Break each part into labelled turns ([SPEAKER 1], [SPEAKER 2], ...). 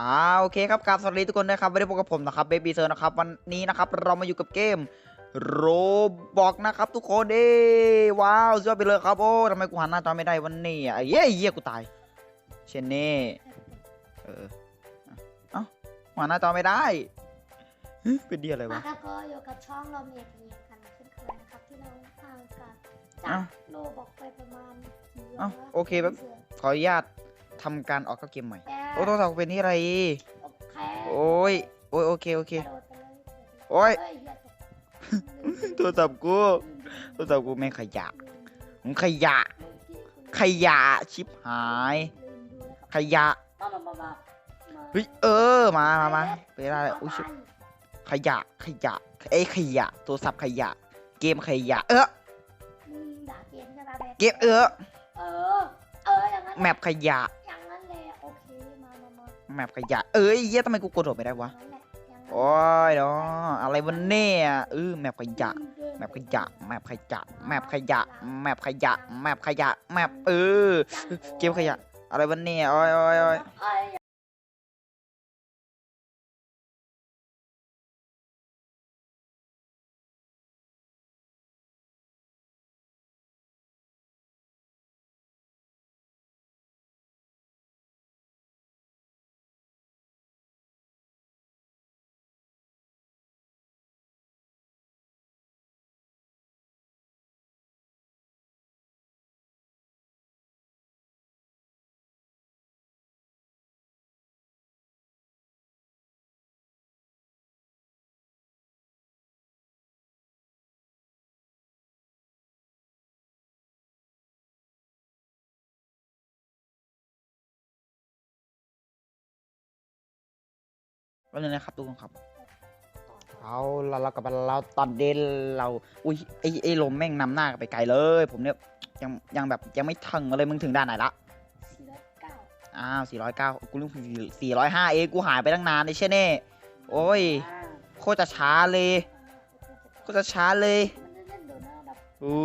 [SPEAKER 1] อ่าโอเคครับกราบสวัสดีทุกคนนะครับไม่ได้พบกับผมนะครับเบบี้เซอร์นะครับวันนี้นะครับเรามาอยู่กับเกมโรบอกนะครับทุกคนเอ้ว้าวสุดยอดไปเลยครับโอ้ทำไมกูหันหน้าจอไม่ได้วันนี้อะเย้เย้กูตายเชนเน่เออเอ้าหันหน้าจอไม่ได้เฮ้ยเป็นเดียอะไร
[SPEAKER 2] มาวะครับก็อยู่กับช่องลมเอกนีกันเช่นเคยนะครับที่เราห่างกันจากโลบอกไปประมาณ
[SPEAKER 1] เอ้า
[SPEAKER 2] แล้ว
[SPEAKER 1] โอเคแบบขออนุญาต ทำการออกเข้าเกมใหม่
[SPEAKER 2] แก
[SPEAKER 1] โอ้โทรศัพท์กูเป็นที่อะไร
[SPEAKER 2] โอเค
[SPEAKER 1] โอ้ย โอ้ยโอเคโอเค
[SPEAKER 2] กระโดดไปเลย
[SPEAKER 1] โอ้ย
[SPEAKER 2] เฮ้เหี้ยตก
[SPEAKER 1] โทรศัพท์กู โทรศัพท์กูแม่งขยะมึงขยะ ขยะชิบหาย ขยะ
[SPEAKER 2] มามามามา
[SPEAKER 1] เฮ้ยเออ มามามาไปได้เลยอุ้ยชิบขยะ ขยะเอ้ยขยะ โทรศัพท์ขยะ เกมขยะ เออ
[SPEAKER 2] มึงด่าเกมใช่ไหม
[SPEAKER 1] เกมเออ
[SPEAKER 2] เออ เออ อย่างนั้น
[SPEAKER 1] แมปขยะ
[SPEAKER 2] อย่างนั้นแหละ
[SPEAKER 1] แมปขยะ เอ้ยเยี่ยทำไมกูกดโดดไม่ได้วะ
[SPEAKER 2] อย่างนั้นแหละอย่างนั้น
[SPEAKER 1] โอ้ยเนาะอะไรวะเนี่ยเออแมปขยะ แมปขยะ แมปขยะ แมปขยะ แมปขยะ แมปขยะ แมปเออ เก็บขยะ อะไรวะเนี่ยโอ้ยโอ้ยโอ้ย
[SPEAKER 2] เอ้ย
[SPEAKER 1] วันนี้นะครับทุกคนครับ เอาเราเรากับเราตอนเด่นเรา อุ้ยไอไอลมแม่งนำหน้าไปไกลเลย ผมเนี่ยยังยังแบบยังไม่ถึงเลยมึงถึงด้านไหนละ
[SPEAKER 2] สี่ร้อยเก้า
[SPEAKER 1] อ้าว409กูลืม405เองกูหายไปตั้งนานเลยใช่เน่ โอ้ย โคตรจะช้าเลย โคตรจะช้าเลย
[SPEAKER 2] มันเล่นๆเดี๋ยวนะแบบ
[SPEAKER 1] อู้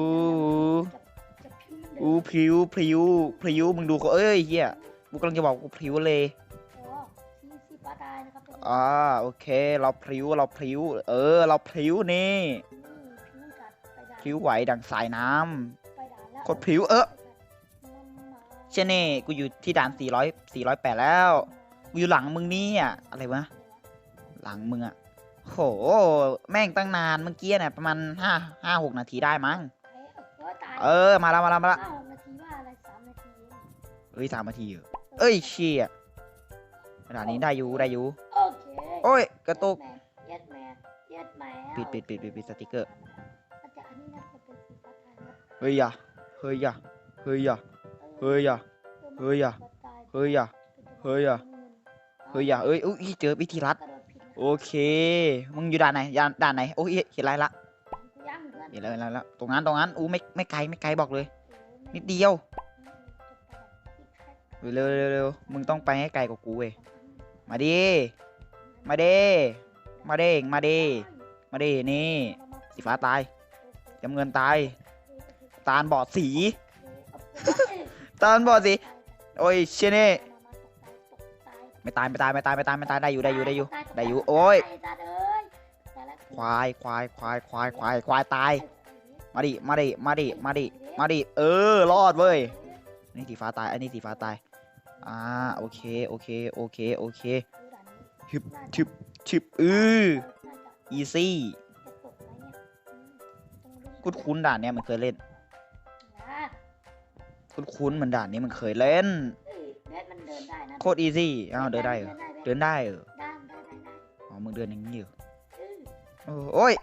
[SPEAKER 2] จะจะพิมพ์เดี๋ยว
[SPEAKER 1] อู้พริ้วพริ้วพริ้วมึงดูเขาเอ้ยเฮียกูกำลังจะบอกกูพริ้วเลย
[SPEAKER 2] อ่า
[SPEAKER 1] โอเค เราพริ้วเราพริ้ว เออ เราพริ้วนี่
[SPEAKER 2] นี่พิมพ์กัดไปด่า
[SPEAKER 1] พริ้วไหวดังสายน้ำ
[SPEAKER 2] ไปด่าแล้ว
[SPEAKER 1] กดพริ้วเออ
[SPEAKER 2] มันมา
[SPEAKER 1] เช่นนี่กูอยู่ที่ด่าน 400 408 แล้ว กูอยู่หลังมึงนี่อะอะไรวะ หลังมึงอะโห แม่งตั้งนานเมื่อกี้เนี่ยประมาณห้าห้าหกนาทีได้มั้ง
[SPEAKER 2] เอ้ยเออตาย
[SPEAKER 1] เออมาแล้วมาแล้วมาแล้ว
[SPEAKER 2] ห้าหกนาทีว่าอะไรสามนาทีเอง
[SPEAKER 1] เอ้ยสามนาทีเหรอเอ้ยเชี่ยด่านนี้ได้อยู่ได้อยู่
[SPEAKER 2] โอเค
[SPEAKER 1] โอ้ยกระตุก
[SPEAKER 2] เย็ดแม่เย็ดแม่
[SPEAKER 1] ปิดปิดปิดปิดปิดสติกเกอร์
[SPEAKER 2] มันจะอันนี้นะจะเป็นสีฟ้าตายนะ
[SPEAKER 1] เฮ้ยอย่าเฮ้ยอย่าเฮ้ยอย่าเฮ้ยอย่าเฮ้ยอย่าเฮ้ยอย่าเฮ้ยอย่าเฮ้ยอย่าเอ้ยอุ้ยเจอวิธีรัด
[SPEAKER 2] กระโดดผิดนะ
[SPEAKER 1] โอเค มึงอยู่ด่านไหนด่านด่านไหนโอ้ยเห็นอะไรละ
[SPEAKER 2] ยังเพื่อน
[SPEAKER 1] เห็นแล้วเห็นแล้วเห็นแล้วตรงนั้นตรงนั้นอู้ไม่ไม่ไกลไม่ไกลบอกเลย
[SPEAKER 2] โอ้
[SPEAKER 1] นิดเดียว
[SPEAKER 2] ไม่
[SPEAKER 1] เร็วเร็วเร็วมึงต้องไปให้ไกลกว่ากูเว้ยมาดิ มาเดิมาเด้งมาเดิมาเดินี่ สีฟ้าตายจำเงินตาย ตาลบอดสี ตาลบอดสี โอ้ยเชยเน่ไม่ตายไม่ตายไม่ตายไม่ตายไม่ตายได้อยู่ได้อยู่ได้อยู่ได้อยู่โอ้ยควายควายควายควายควายควายตาย มาดิมาดิมาดิมาดิมาดิเออรอดเว้ยนี่สีฟ้าตายอันนี้สีฟ้าตายอ่าโอเคโอเคโอเคโอเค ชึบชึบชึบอืออีซี่คุ้นคุ้นๆด่านเนี้ยมันเคยเล่น คุ้นคุ้นๆเหมือนด่านนี้มันเคยเล่นโคตรอีซี่อ้าวเดินได้เหรอเดินได้เหรอ
[SPEAKER 2] ได้ได้ได้ได้
[SPEAKER 1] อ๋อมึงเดินอย่างนี้เหรอ
[SPEAKER 2] เออ
[SPEAKER 1] โอ้โอ้ย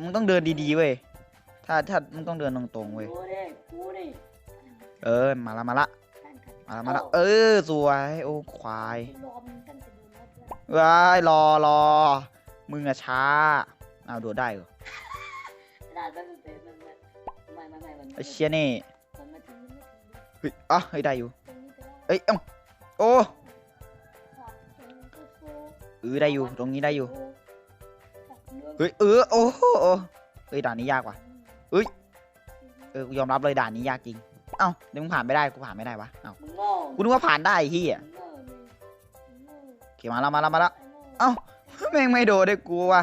[SPEAKER 1] มึงต้องเดินดีๆเว้ยถ้าถ้ามึงต้องเดินตรงๆเว้ย
[SPEAKER 2] กูดิกูดิ
[SPEAKER 1] เออมาละมาละ
[SPEAKER 2] ท่านกัน
[SPEAKER 1] มาละมาละเออสวยโอ้ควาย
[SPEAKER 2] ว้า
[SPEAKER 1] ยรอรอมึงอะช้าเอาดูได้เหรอ
[SPEAKER 2] ได้ไม่ไม่ไม่ไม่ไม่ไอ
[SPEAKER 1] เชี่ยนี่เฮ้ยอะเฮ้ยได้อยู่เอ้ยเอ้าโอ้เออได้อยู่ตรงนี้ได้อยู่
[SPEAKER 2] เฮ้
[SPEAKER 1] ยเออโอ้เฮ้ยด่านนี้ยากว่ะเฮ้ยเออยอมรับเลยด่านนี้ยากจริงเอ้าเดี๋ยวมึงผ่านไม่ได้กูผ่านไม่ได้วะเอ้ากูนึกว่าผ่านได้ที่อะ
[SPEAKER 2] เขี
[SPEAKER 1] ยมาแล้วมาแล้วมาแล้ว
[SPEAKER 2] ไโง่
[SPEAKER 1] เอ้าแม่งไม่โดดได้กูว่ะ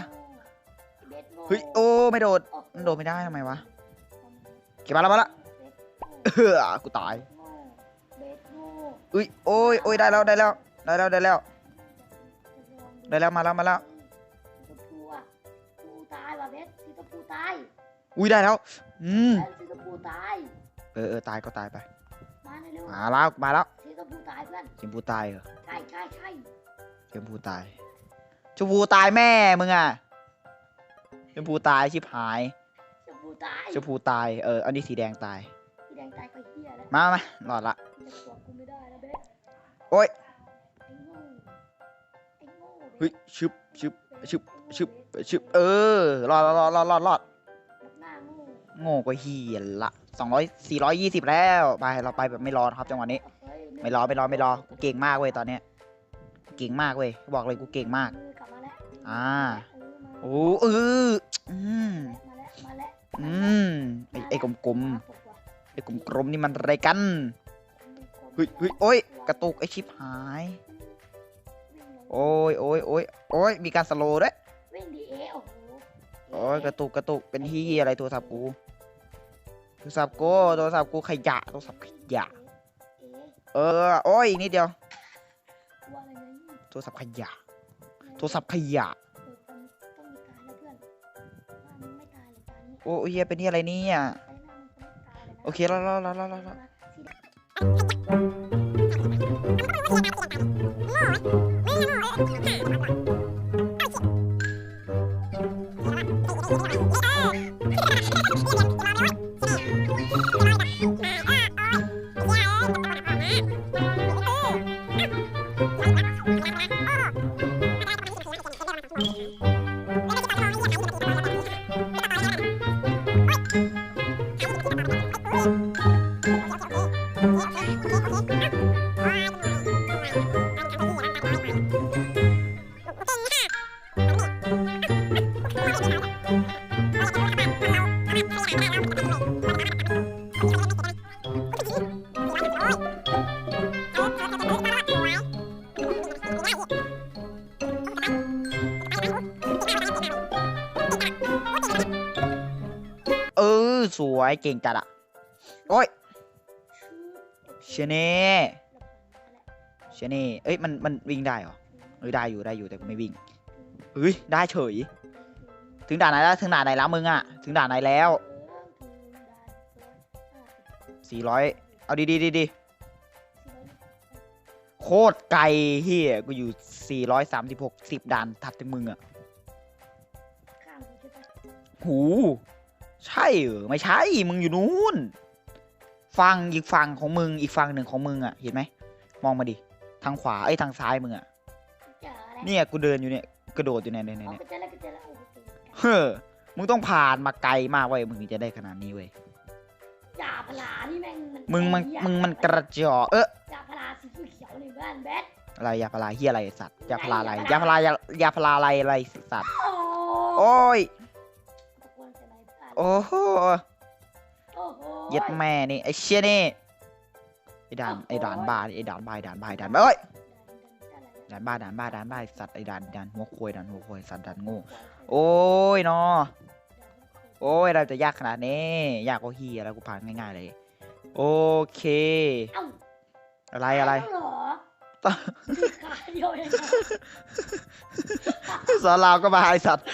[SPEAKER 2] เบสโง่
[SPEAKER 1] เฮ้ยโอ้ไม่โดด
[SPEAKER 2] โอ้โห
[SPEAKER 1] มันโดดไม่ได้ทำไมวะเขียมาแล้วมาแล้ว
[SPEAKER 2] เบสโง่
[SPEAKER 1] เออกูตาย
[SPEAKER 2] โง่เบสโง่
[SPEAKER 1] อุ้ยโอ้ยโอ้ยได้แล้วได้แล้วได้แล้วได้แล้วได้แล้วมาแล้วมาแล้ว
[SPEAKER 2] สีชมพูอะพูตายว่ะเบสสีชมพูตาย
[SPEAKER 1] อุ้ยได้แล้วอืม
[SPEAKER 2] เอ้ยสีชมพูตาย
[SPEAKER 1] เออเออตายก็ตายไป
[SPEAKER 2] มาเร็ว
[SPEAKER 1] มาแล้วมาแล้ว
[SPEAKER 2] ๆสีชมพูตายเพื่อน
[SPEAKER 1] ชมพูตายเหรอ
[SPEAKER 2] ใช่ใช่ใช่
[SPEAKER 1] ชมพูตายชมพูตายแม่มึงอะชมพูตายชิบหาย
[SPEAKER 2] ชมพูตาย
[SPEAKER 1] ชมพูตายเอออันนี้สีแดงตาย
[SPEAKER 2] สีแดงตายก็เฮียแล้ว
[SPEAKER 1] มามามารอดละ
[SPEAKER 2] จะขวบกูไม่ได้แล้วเบส
[SPEAKER 1] โอ้ย
[SPEAKER 2] ไอ้โง่ไอ้โง่
[SPEAKER 1] เฮ้ยชึบชึบชึบชึบชึบเออรอดรอดรอดรอดรอดรอด
[SPEAKER 2] หน้าโง่
[SPEAKER 1] โง่กว่าเฮียละสองร้อยสี่ร้อยยี่สิบแล้วไปเราไปแบบไม่รอนะครับจังหวะนี้
[SPEAKER 2] เฮ้ย
[SPEAKER 1] ไม่รอไม่รอไม่รอกูเก่งมากเว้ยตอนเนี้ยกู เก่งมากเว้ยบอกเลยกูเก่งมาก
[SPEAKER 2] มือกลับมาแล้ว
[SPEAKER 1] อ่า
[SPEAKER 2] เออมา
[SPEAKER 1] โอ้เอออืม
[SPEAKER 2] มาแล้วมาแล้ว
[SPEAKER 1] อืมไอ้ไอ้กลมๆไอ้กลมๆนี่มันอะไรกันเฮ้ยเฮ้ยโอ้ยกระตุกไอ้ชิบหาย โอ้ยโอ้ยโอ้ยโอ้ยมีการสโลว์ด้วย
[SPEAKER 2] วิ่งดีเอโอ้โห
[SPEAKER 1] โอ้ยกระตุกกระตุกเป็นที่อะไรโทรศัพท์กูโทรศัพท์กูโทรศัพท์กูขยะโทรศัพท์ขยะ
[SPEAKER 2] เอ๊ะ
[SPEAKER 1] เออโอ้ยอีกนิดเดียว ทรศัพท์ขยะ โทรศัพท์ขยะ
[SPEAKER 2] เออต้องมีตายแล้วเพื่อนว่ามันไม่ตายเลยตายนี้
[SPEAKER 1] โอ้ยเฮียเป็นที่อะไรเนี่ย
[SPEAKER 2] ไอ้หน้ามันจะไม่ตายเลยนะ
[SPEAKER 1] โอเคแล้วแล้วแล้วแล้ว
[SPEAKER 2] ส
[SPEAKER 1] วยเก่งจัดอะโอ้ย
[SPEAKER 2] ชื่อ
[SPEAKER 1] เชเน่เชเน่เอ้ยมันมันวิ่งได้เหรอเอ้ยได้อยู่ได้อยู่แต่กูไม่วิ่งเฮ้ยได้เฉย ถึงด่านไหนแล้วถึงด่านไหนแล้วมึงอะถึงด่านไหนแล้วสี่ร้อยเอาดีดีดีดีโคตรไกลเฮียกูอยู่สี่ร้อยสามสิบหกสิบด่านถัดจากมึงอะ
[SPEAKER 2] ข้างกูใช่ปะ
[SPEAKER 1] หู ใช่เหรอไม่ใช่ มึงอยู่นู้นฝั่งอีกฝั่งของมึงอีกฝั่งหนึ่งของมึงอะเห็นไหมมองมาดิทางขวาไอ้ยทางซ้ายมึงอะ
[SPEAKER 2] เจออะไร
[SPEAKER 1] เนี่ยกูเดินอยู่เนี่ยกระโดดอยู่เนี่ยเนี่ยเนี่ย
[SPEAKER 2] อ๋อ
[SPEAKER 1] เนี่ย
[SPEAKER 2] ก็เจอแล้วก็เจอแล้วโอ้โหเก่งจัง
[SPEAKER 1] เฮ้อมึงต้องผ่านมาไกลมากเว้ยมึงถึงจะได้ขนาดนี้เว้ย
[SPEAKER 2] จ่าพลานี่แม่งมัน
[SPEAKER 1] มึงมัน
[SPEAKER 2] ไอ้เหี้ย
[SPEAKER 1] มึงมันกระจอกเออ
[SPEAKER 2] จ่าพลาสีเขียวในบ้านแบท
[SPEAKER 1] อะไรยาพาราเฮียอะไรไอ้สัตว์ยาพาราอะไรยาพารายายาพาราอะไรอะไรสัตว์
[SPEAKER 2] โอ้
[SPEAKER 1] โอ้ย โอ้โห
[SPEAKER 2] โอ้โห
[SPEAKER 1] เย็ดแม่นี่ไอ้เชี่ยนี่ไอ้ด่านไอ้ด่านบ้าไอ้ด่านบ้าไอ้ด่านบ้าไอ้ด่านบ้าเอ้ยด่านบ้าด่านบ้าด่านบ้าไอ้สัตว์ไอ้ด่านด่านหัวควยด่านหัวควยสัตว์ด่านโงูโอ้ยเนาะโอ้ยเราจะยากขนาดนี้ยากกว่าเฮียแล้วกูผ่านง่ายๆเลย โอเค
[SPEAKER 2] เอ้า
[SPEAKER 1] อะไรอะไร
[SPEAKER 2] ตายแล้วเหรอ
[SPEAKER 1] ต่อ
[SPEAKER 2] ขาเดียวเองเหรอ
[SPEAKER 1] สอนราวก็มาไอสัตว์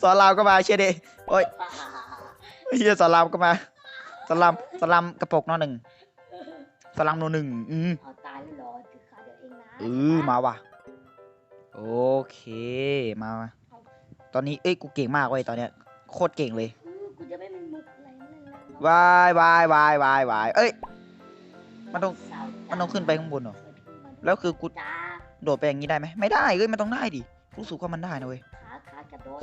[SPEAKER 1] สอนราวก็มาเชียดิ โอ้ยเฮียสอนราวก็มาสอนรามสอนรามกระปกนอหนึ่งสอนรามโนหนึ่งอืม
[SPEAKER 2] เอาตายแล้วเหรอถือขาเดียวเองนะ
[SPEAKER 1] เออมาว่ะโอเคมามาตอนนี้เอ้ยกูเก่งมากเว้ยตอนเนี้ยโคตรเก่งเลย
[SPEAKER 2] อือกูจะไม่มีมุกอะไรนั่นแล้ว
[SPEAKER 1] วายวายวายวายวายเอ้ยมันต้องมันต้องขึ้นไปข้างบนเหรอแล้วคือกู
[SPEAKER 2] จ้า
[SPEAKER 1] โดดไปอย่างนี้ได้ไหมไม่ได้เอ้ยมันต้องได้ดิรู้สึกว่ามันได้นะเว้ย
[SPEAKER 2] ขาขากระโดน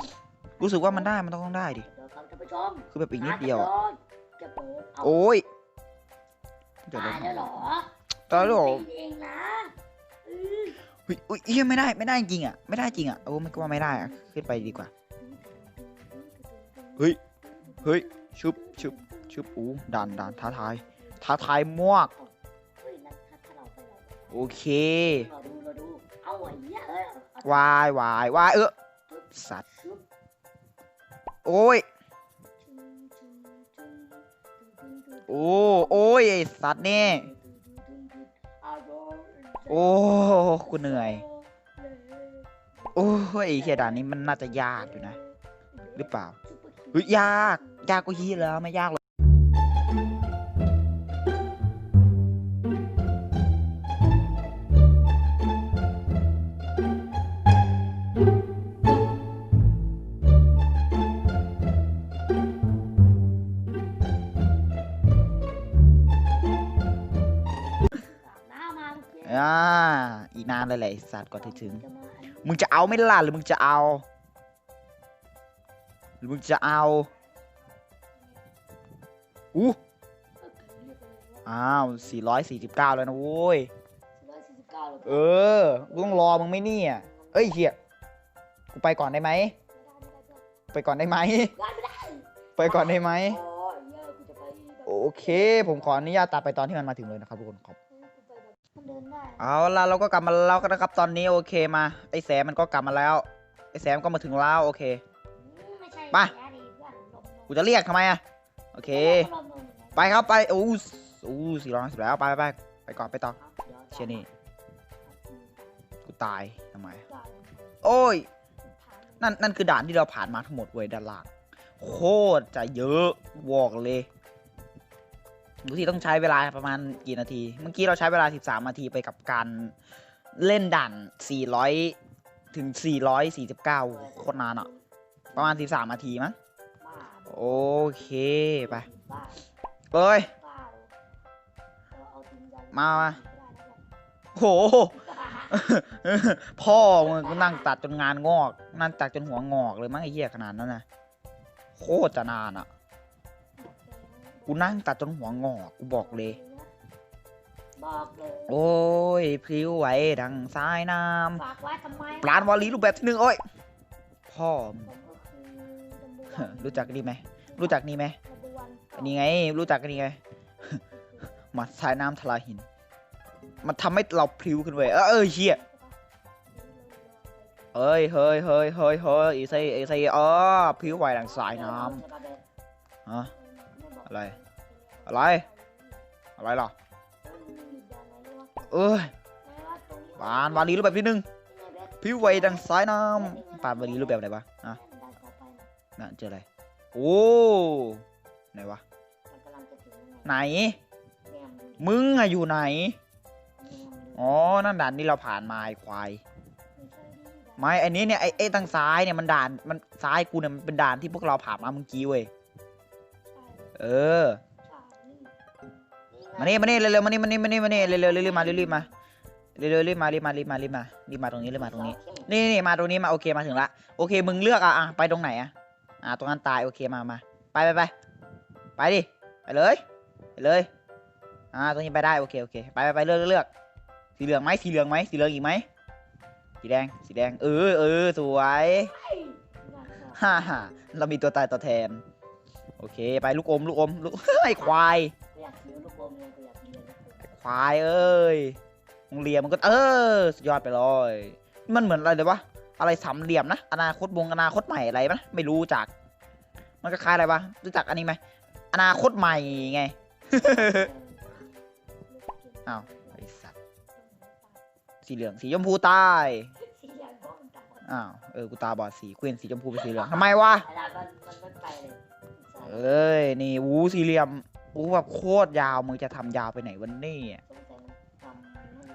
[SPEAKER 1] รู้สึกว่ามันได้มันต้องต้องได้ดิ
[SPEAKER 2] เดี๋ยวครับท่านผู้ชม
[SPEAKER 1] คือแบบอีกนิดเดียวอะ
[SPEAKER 2] ขากระโนกระโดดเอา
[SPEAKER 1] โอ้ยเดี๋ยว
[SPEAKER 2] ตายแล้วเหรอ
[SPEAKER 1] ตายแล้วเหรอ
[SPEAKER 2] ตีเองนะเออ
[SPEAKER 1] เฮ้ยอุ้ยเฮียไม่ได้ไม่ได้จริงอะไม่ได้จริงอะโอ้ไม่ก็ว่าไม่ได้อะขึ้นไปดีกว่า เฮ้ยเฮ้ยชุบชุบชุบอู้ด่านด่านท้าทายท้าทายมวก
[SPEAKER 2] เฮ้ยนั่นถ้าถ้าเราไปเราไป
[SPEAKER 1] โอเค
[SPEAKER 2] เราดูเราดูเอาไอ้
[SPEAKER 1] วายวายวายเออสัตว์
[SPEAKER 2] ชุบ
[SPEAKER 1] โอ้ย โอ้โอ้ยไอสัตว์นี่ โอ้กูเหนื่อย โอ้ยเฮียด่านนี้มันน่าจะยากอยู่นะ หรือเปล่า เฮ้ยยาก ยากกว่าฮียแล้วไม่ยากหรอก นานเลยแหละไอ้สัตว์กว่าจะถึง มึงจะเอาไม่ล่ะหรือมึงจะเอา หรือมึงจะเอา อู้อ้าว 449 แล้วนะโว้ย เออ กูต้องรอมึงไหม่เนี่ย เอ้ยเฮียกูไปก่อนได้ไหม ไปก่อนได้ไหม ไปก่อนได้ไหม โอเค ผมขออนุญาตตัดไปตอนที่มันมาถึงเลยนะครับทุกคนครับ
[SPEAKER 2] มันเดินได้
[SPEAKER 1] เอาล่ะเราก็กลับมาแล้วกันนะครับตอนนี้โอเคมา ไอ้แสมมันก็กลับมาแล้ว ไอ้แสมก็มาถึงแล้วโอเค
[SPEAKER 2] ไม่ใช่
[SPEAKER 1] ไปกูจะเรียกทำไมอะโอเคไปครับไปอู้อู้สี่ร้อยสิบแล้วไปไปไปไปก่อนไปต่อเชี่ยนี่กูตายทำไมโอ้ยนั่นนั่นคือด่านที่เราผ่านมาทั้งหมดเว้ยด้านล่างโคตรจะเยอะบอกเลย ดูที่ต้องใช้เวลาประมาณกี่นาที เมื่อกี้เราใช้เวลา 13 นาทีไปกับการเล่นด่าน 400 ถึง 449 โคตรนานอะประมาณ 13 นาทีมั้ง โอเค ไปเอ้ยมามาโห พ่อมึงก็นั่งตัดจนงานงอก นั่งตัดจนหัวงอกเลยมั้งไอ้เหี้ยขนาดนั้นนะโคตรจะนานอะ กูนั่งตัดจนหัวงอกกูบอกเลย
[SPEAKER 2] บอกเลย
[SPEAKER 1] โอ้ยพลิ้วไหวดังสายน้
[SPEAKER 2] ฝากไว้ทำไมำ
[SPEAKER 1] ปลานวาลีรูปแบบที่หนึ่งโอ้ยพ่อมึง
[SPEAKER 2] ผมก็คือ number one
[SPEAKER 1] รู้จักนี่ไหมรู้จักนี่ไหม
[SPEAKER 2] number one
[SPEAKER 1] อันนี้ไง รู้จักกันนี่ไง หมัดสายน้ำทลายหิน มันทำให้เราพลิ้วขึ้นเว้ยเออเออเชี่ยเอ้ยเฮ้ยเฮ้ยเฮ้ยเฮ้ยอีไซอีไซเออพลิ้วไหวดังสายน้ำ ฮะ อะไร อะไร อะไรหรอเอ้ยปานวาลีรูปแบบที่หนึ่งพลิ้วไวดังสายน้ำปานวาลีรูปแบบไหนวะอะน่ะเจออะไร โอ้ไหนวะไหน มึงอะอยู่ไหน อ๋อ นั่นด่านที่เราผ่านมาไอ้ควาย ไม่ อันนี้เนี่ยไอ้ไอ้ทางซ้ายเนี่ยมันด่าน มันซ้ายกูเนี่ยมันเป็นด่านที่พวกเราผ่านมาเมื่อกี้เว้ย เออ มานี่มานี่เร็วๆมานี่มานี่มานี่มานี่เร็วๆรีบๆมารีบๆมาเร็วๆรีบมารีบมารีบมารีบมารีบมาตรงนี้รีบมาตรงนี้ นี่นี่มาตรงนี้มาโอเคมาถึงละโอเคมึงเลือกอะอะไปตรงไหนอะอะตรงนั้นตายโอเคมามาไปไปไปไปดิไปเลยไปเลยอ่าตรงนี้ไปได้โอเคโอเคไปไปไปเลือกเลือกเลือกสีเหลืองไหมสีเหลืองไหมสีเหลืองอีกไหมสีแดงสีแดงเออเออสวยฮ่าฮ่าเรามีตัวตายตัวแทน โอเคไปลูกอมลูกอมลูก ไอ้ควาย
[SPEAKER 2] อยากซื้อลูกอมเลยกูอยากเรียนลูกอม
[SPEAKER 1] ควายเอ้ยมึงเรียนมันก็เออสุดยอดไปเลยมันเหมือนอะไรเลยวะอะไรสามเหลี่ยมนะอนาคตวงอนาคตใหม่อะไรปะไม่รู้จัก มันก็คล้ายอะไรวะรู้จักอันนี้ไหมอนาคตใหม่ไงอ้าวไอสัตว์สีเหลืองสีชมพูใต้
[SPEAKER 2] สีเหลืองก็มันต่างกัน
[SPEAKER 1] อ้าวเออกูตาบอดสีเควนสีชมพูเป็นสีเหลืองทำไมวะ
[SPEAKER 2] เวลามันมันมันไปเลย
[SPEAKER 1] เอ้ย นี่วูสี่เหลี่ยมวูแบบโคตรยาวมึงจะทำยาวไปไหนวันนี้
[SPEAKER 2] สงสัยมันทำให้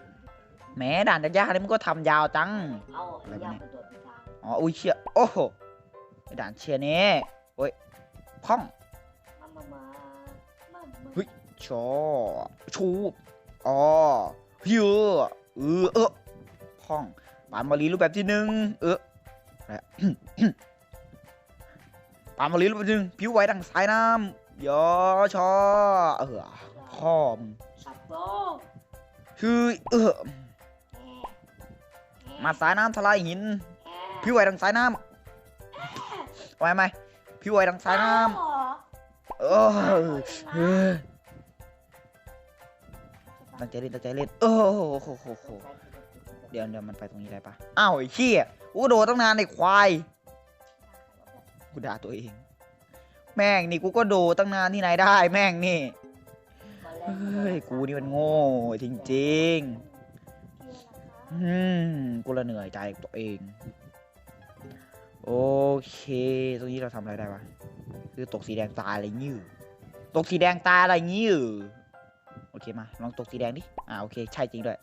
[SPEAKER 1] แหม้ด่านยากๆนี่มึงก็ทำยาวจัง
[SPEAKER 2] เอายาวไปตรวจพิธา
[SPEAKER 1] อ๋ออุ้ยเชี่ยโอ้โหไอ้ด่านเชียนี้โอ้ยพ่อง
[SPEAKER 2] มามามามามา
[SPEAKER 1] เฮ้ยชอชูอ๋อเฮือเออเออพ่องปานมารีรูปแบบที่หนึ่งเอออะไรอะ ปานมารีรูปแบบที่หนึ่งผิวไหวดังสายน้ำยอชอเออพ่อมึง
[SPEAKER 2] สับโบ
[SPEAKER 1] คือเออ
[SPEAKER 2] แอะ
[SPEAKER 1] มาสายน้ำทลายหิน
[SPEAKER 2] แอะ
[SPEAKER 1] ผิวไหวดังสายน้ำทำไมไหมผิวไหวดังสายน้ำเออเออตั้งใจเล่นตั้งใจเล่นโอ้โหโหโหโหเดี๋ยวเดี๋ยวมันไปตรงนี้ได้ปะอ้าวไอ้เหี้ยกูโดดตั้งนานไอ้ควาย กูด่าตัวเอง แม่งนี่กูก็โดตั้งนานที่ไหนได้ แม่งนี่เฮ้ยกูนี่มันโง่จริงๆอืมกูละเหนื่อยใจตัวเอง โอเค ตรงนี้เราทำอะไรได้วะคือตกสีแดงตายอะไรงี้อยู่ตกสีแดงตายอะไรงี้อยู่โอเคมาลองตกสีแดงดิอ่าโอเค ใช่จริงด้วย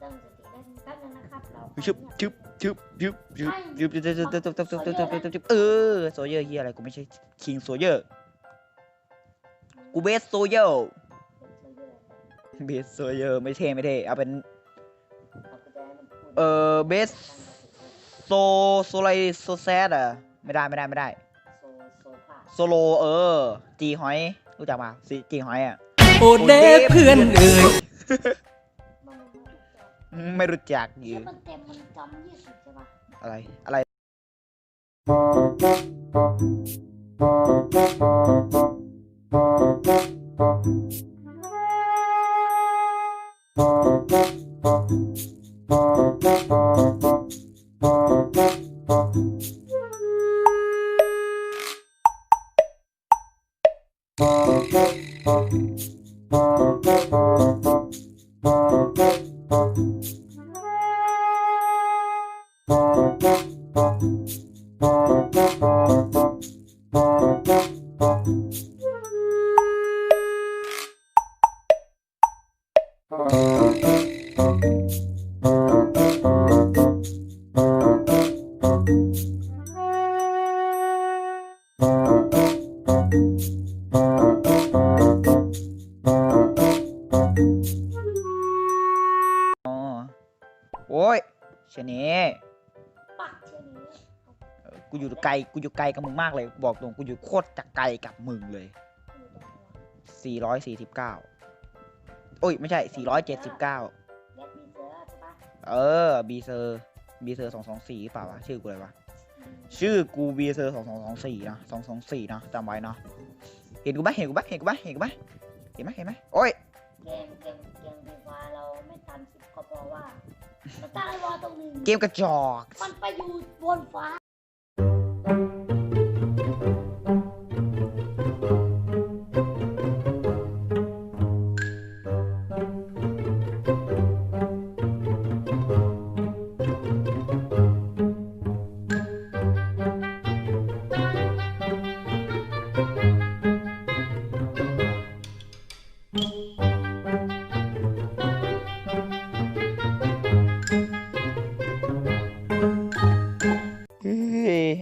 [SPEAKER 2] ป๊บนึงนะครับเรา
[SPEAKER 1] ชึบชึบชึบชึบชึบชึบชึบชึบชึบชึบชึบชึบชึบชึบชึบชึบชึบชึบเออโซเยอร์เฮียอะไรกูไม่ใช่คิงโซเยอร์กูเบสโซเยอร์เบสโซเยอร์ไม่เท่ไม่เท่เอาเป็นเออเบสโซโซไลโซแซดอะไม่ได้ไม่ได้ไม่ได้
[SPEAKER 2] โซโซฟา
[SPEAKER 1] โซโลเออจีหอยรู้จักป่ะซีจีหอยอะ
[SPEAKER 3] โอเดเพื่อนเอ่ย
[SPEAKER 2] มันมันมัน
[SPEAKER 1] อืม ไม่รู้จักอ
[SPEAKER 2] เชื่
[SPEAKER 1] ยู่
[SPEAKER 2] อมันเต็มมันจำยี่สิบใช่ปะ
[SPEAKER 1] อะไร อะไร ไกลกูอยู่ไกลกับมึงมากเลย บอกตรงกูอยู่โคตรจะไกลกับมึงเลย
[SPEAKER 2] อยู่ตรงไหนวะ
[SPEAKER 1] 449โอ้ย ไม่ใช่ 479
[SPEAKER 2] เรียกมีเซอร์ใช่ปะ
[SPEAKER 1] เออ บีเซอร์ บีเซอร์สองสองสี่หรือเปล่าวะ ชื่อกูอะไรวะ ชื่อกูบีเซอร์สองสองสองสี่นะสองสองสี่นะจำไว้เนาะ เห็นกูปะเห็นกูปะเห็นกูปะเห็นกูปะเห็นไหมเห็นไหมโอ้ย
[SPEAKER 2] เกมเกมเกมฟีฟาเราไม่ทันสิบก็เพราะว่าเราตั้งไอ้วอลตรงหนึง
[SPEAKER 1] เกมกระจอก
[SPEAKER 2] มันไปอยู่บนฟ้า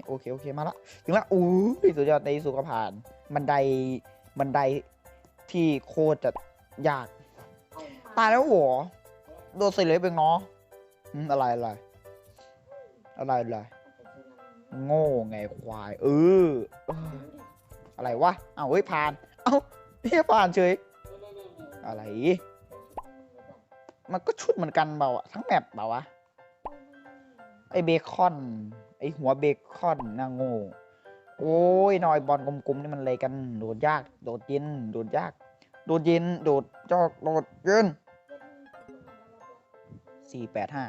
[SPEAKER 1] โอเค โอเค มาละถึงละอู้ยสุดยอดในสุขผ่านบันไดบันไดที่โคตรจะยาก ตายแล้วหรอโดนใส่เลยเป็นเนาะอืมอะไรอะไรอะไรอะไรโง่ไงควาย เออ อะไรวะ เอ้าเฮ้ยผ่าน เอ้าเฮ้ยผ่านเฉย อะไร มันก็ชุดเหมือนกันเปล่าทั้งแมปเปล่าวะ ไอเบคอน ไอหัวเบคอนน่าโง่โอ้ยหน่อยบอลกลมๆนี่มันอะไรกัน โดดยาก โดดเย็น โดดยาก โดดเย็น โดดจอกโดดเย็นสี่แปดห้า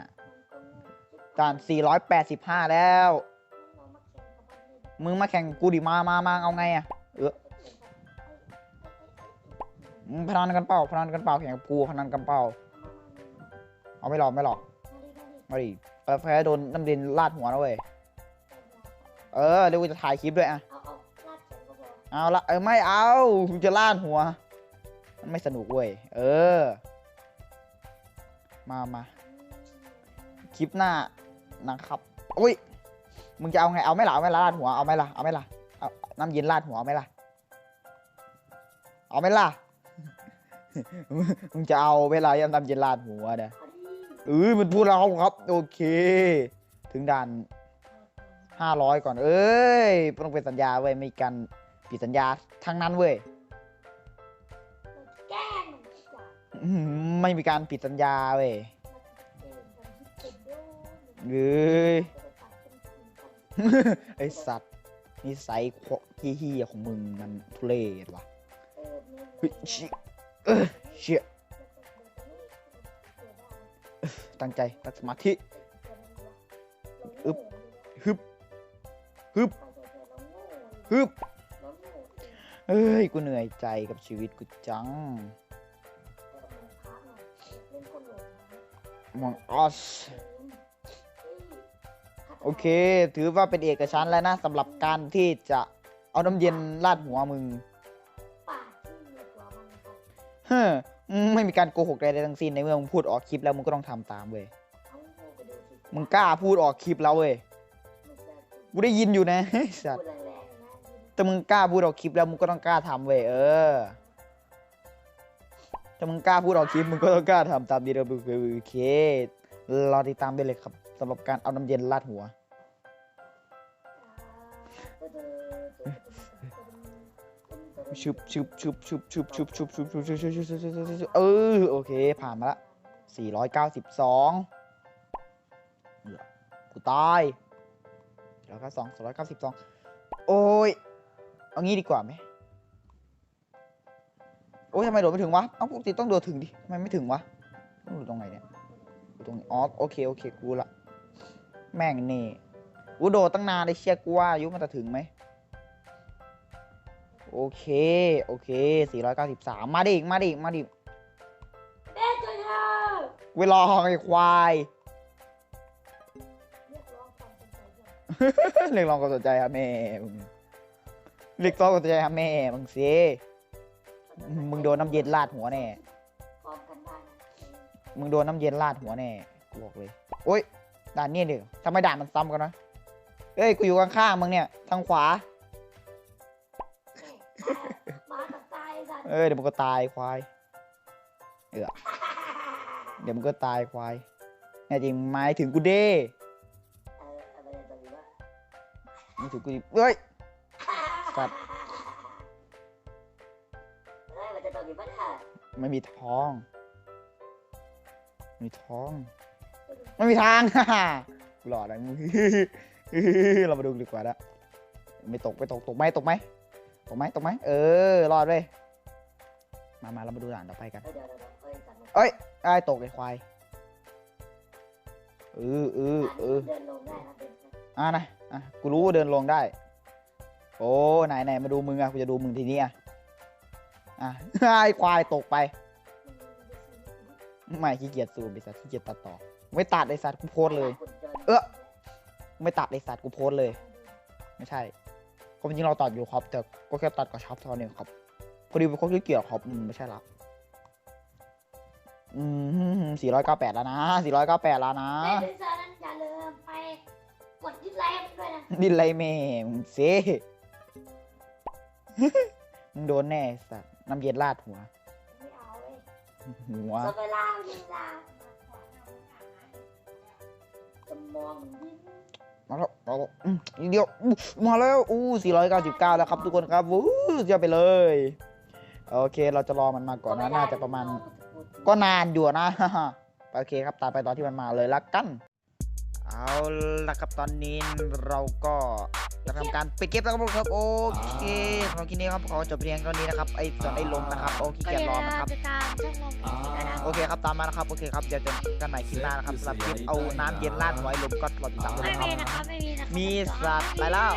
[SPEAKER 1] จานสี่ร้อยแปดสิบห้าแล้ว มึงมาแข่งกูดิมามามาเอาไงอะ เออพนันกันเปล่าพนันกันเปล่าแข่งกับกูพนันกันเปล่าเอาไม่หลอกไม่หลอกมาดิแพ้โดนน้ำดินลาดหัวนะเว้ยเออเดี๋ยวกูจะถ่ายคลิปด้วยอะ
[SPEAKER 2] เอาละ
[SPEAKER 1] เออไม่เอากูจะลาดหัว มันไม่สนุกเว้ยเออ มามาคลิปหน้านะครับอุ้ยมึงจะเอาไงเอาไม่ล่ะเอาไม่ละลาดหัวเอาไม่ละเอาไม่ละเอ น้ำเย็นลาดหัวไหม่ล่ะ เอาไหม่ล่ะ มึงจะเอาไหม่ล่ะน้ำเย็นลาดหัวเนี่ย
[SPEAKER 2] เอ
[SPEAKER 1] อมันพูดเราครับ โอเค ถึงด่านห้าร้อยก่อน เอ้ยต้องเป็นสัญญาเว้ยไม่มีกันผิดสัญญาทั้งนั้นเว้ย
[SPEAKER 2] แกล้งมันดีกว่า
[SPEAKER 1] ไม่มีการผิดสัญญาเว้ย
[SPEAKER 2] เกย
[SPEAKER 1] เอ้ย
[SPEAKER 2] ไอ
[SPEAKER 1] สัตว์นิสัยข เฮียของมึงมันทุเรศว่ะ
[SPEAKER 2] เออเนี่ย
[SPEAKER 1] เออเชี่ยตั้งใจตั้งสมาธิ
[SPEAKER 2] เอึ
[SPEAKER 1] บฮึบฮึบฮึบเอ้ย กูเหนื่อยใจกับชีวิตกูจังมองออสโอเค ถือว่าเป็นเอกฉันแล้วนะสำหรับการที่จะ เอาน้ำเย็นราดหัวมึง
[SPEAKER 2] ปากที่มีตัวมันครับ
[SPEAKER 1] เฮ้อมึงไม่มีการโกหกใดๆทั้งสิ้นในเมื่อมึงพูดออกคลิปแล้วมึงก็ต้องทำตามเว้ย
[SPEAKER 2] เอางูไปดูสิ
[SPEAKER 1] มึงกล้าพูดออกคลิปแล้วเว้ย
[SPEAKER 2] ไม่เชื่อ
[SPEAKER 1] กูได้ยินอยู่นะสัต
[SPEAKER 2] พู
[SPEAKER 1] ว์
[SPEAKER 2] ดแรงๆนะ
[SPEAKER 1] แต่มึงกล้าพูดออกคลิปแล้วมึงก็ต้องกล้าทำเว้ยเออถ้ามึงกล้าพูดออกคลิปมึงก็ต้องกล้าทำตามดีเดบิวเครอติดตามได้เลยครับสำหรับการเอาน้ำเย็นราดหัว ชุบชุบชุบชุบชุบชุบชุบชุบชุบชุบชุบชุบชุบชุบชุบชุบเออโอเค ผ่านมาละสี่ร้อยเก้าสิบสองกูตายแล้วก็สองสองร้อยเก้าสิบสองโอ้ยเอางี้ดีกว่าไหมโอ้ยทำไมโดดไม่ถึงวะเอ้าปกติต้องโดดถึงดิทำไมไม่ถึงวะต้องอยู่ตรงไหนเนี่ยตรงนี้อ๋อโอเคโอเคกูละแม่งนี่กูโดดตั้งนานเลยเชียกูว่าอายุมันจะถึงไหม โอเค โอเค 493 มาดิมาดิมาดิ
[SPEAKER 2] แม่ช่วยเธอ
[SPEAKER 1] เวลาไอ้ควาย
[SPEAKER 2] เรียกร้องความสนใจก่อน
[SPEAKER 1] เรียกร้องความสนใจครับแม่มึงเรียกร้องความสนใจครับแม่มึงสิมึงโดนน้ำเย็นราดหัวแน่
[SPEAKER 2] พร้อมกันได้นะ
[SPEAKER 1] มึงโดนน้ำเย็นราดหัวแน่กูบอกเลยโอ๊ยด่านนี้เดี๋ยวทำไมด่านมันซ้ำกันนะเอ้ยกูอยู่ข้างๆมึงเนี่ยทางขวา
[SPEAKER 2] หมากับตายไอ้สัตว์
[SPEAKER 1] เอ้ยเดี๋ยวมึงก็ตายควาย เออเดี๋ยวมึงก็ตายควายแน่จริงหมายถึงกูเด้
[SPEAKER 2] เอออะไรจะดีวะ
[SPEAKER 1] หมายถึงกูดิเอ้ยสัตว์
[SPEAKER 2] เฮ้ยมันจะตกอยู่ปะเนี่ย
[SPEAKER 1] ไม่มีทองไม่มีทอง ไม่มีทางหลอดอะไรมึงเรามาดูดีกว่าละไม่ตกไม่ตกตกไหมตกไหม ตกไหมตกไหมเออรอดเลยมามาเรามาดูด่านต่อไปกัน
[SPEAKER 2] เฮ้ยเดี๋ยวเดี๋ยวเดี๋ยวเฮ้ยสัตว์มัน
[SPEAKER 1] เอ้ยไอ้ายตกไอ้ควายเออเออเออ
[SPEAKER 2] เดินลงได้นะเป็น
[SPEAKER 1] อะนะอะกูรู้ว่าเดินลงได้ โอ้ไหนไหนมาดูมึงอะกูจะดูมึงทีนี้อะอะไอ้ควายตกไปไม่ขี้เกียจซูมไอ้สัตว์ขี้เกียจตัดต่อ ไม่ตัดไอ้สัตว์กูโพสต์เลย เอ้อไม่ตัดไอ้สัตว์กูโพสต์เลย ไม่ใช่ ความจริงเราตัดอยู่ครับ แต่ก็แค่ตัดกับช็อปเท่านี้ครับพอดีเป็นคนขี้เกียจครับอืมไม่ใช่ละอืมสี่ร้อยเก้าแปดแล้วนะสี่ร้อยเก้าแปดแล้วนะ
[SPEAKER 2] แม่พิซซ่านั้นอย่าลืมไปกดดิสไลค์ด้วยนะ
[SPEAKER 1] ดินไรแม่มึงเซมึงโดนแน่ไอ้สัตว์น้ำเย็นราดหัว
[SPEAKER 2] ไม่เอาเว้ย
[SPEAKER 1] หัว
[SPEAKER 2] สเวลาเวลาจะมองมันยิ้ ม
[SPEAKER 1] มาแล้วมาแล้วอืมอีกเดียวอู้มาแล้วอู้สี่ร้อยเก้าสิบเก้าแล้วครับทุกคนครับวู้เจะไปเลย โอเคเราจะรอมันมาก่อนนะน่าจะประมาณ ก็นานอยู่นะโอเคครับตามไปตอนที่มันมาเลยละกัน เอาละครับตอนนี้เราก็ จะทำการปิดเก็บแล้วครับโอเคสำหรับคลิปนี้ครับขอจบเพียงเท่านี้นะครับไอ้ส่วนไอ้ลมนะครับโอเค
[SPEAKER 2] ก็
[SPEAKER 1] เกีย
[SPEAKER 2] อย่า
[SPEAKER 1] ร
[SPEAKER 2] ลื
[SPEAKER 1] รอ
[SPEAKER 2] ม
[SPEAKER 1] นะครับ
[SPEAKER 2] ติดตามช่องลมด้วยนะ
[SPEAKER 1] โอเคครับตามมานะครับโอเคครับเดี๋ยวเจอกันใหม่คลิปหน้านะครับสำหรับคลิปเอาน้ำเย็นราดหัวไอ้ลมก็รอติดตามด้วย
[SPEAKER 2] ไม่
[SPEAKER 1] นะครับ
[SPEAKER 2] มีนะครับไม่มีนะครับ
[SPEAKER 1] มีสัตว์ไปแล้ว